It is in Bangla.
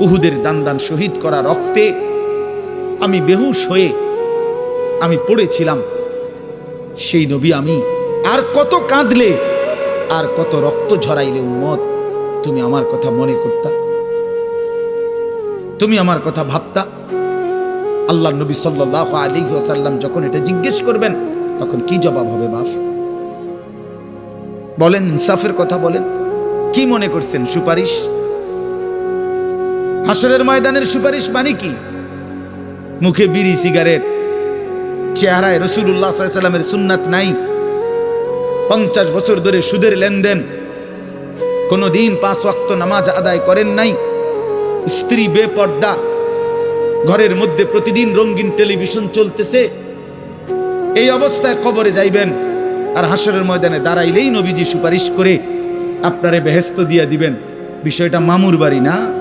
উহুদের দান দান শহীদ করা রক্তে আমি বেহুশ হয়ে আমি পড়েছিলাম। সেই নবী আমি। আর কত কাঁদলে, আর কত রক্ত ঝরাইলে উম্মত, তুমি আমার কথা মনে করতা? তুমি আমার কথা ভাবতা? আল্লাহ নবী সাল্লাহ আলী ওসাল্লাম যখন এটা জিজ্ঞেস করবেন, তখন কি জবাব হবে বাপ? বলেন, ইনসাফের কথা বলেন। কি মনে করছেন, সুপারিশ? হাসরের ময়দানের সুপারিশ মানে কি? মুখে বিড়ি, সিগারেট, চেহারায় রসুল্লাহ সাল্লামের সুন্নাত নাই। পঞ্চাশ বছর ধরে সুদের লেনদেন। কোনো দিন পাঁচ ওয়াক্ত নামাজ আদায় করেন নাই। স্ত্রী বেপর্দা। ঘরের মধ্যে প্রতিদিন রঙিন টেলিভিশন চলতেছে। এই অবস্থায় কবরে যাইবেন আর হাসরের ময়দানে দাঁড়াইলেই নবীজি সুপারিশ করে আপনারে বেহেস্ত দিয়া দিবেন। বিষয়টা মামুর বাড়ি না?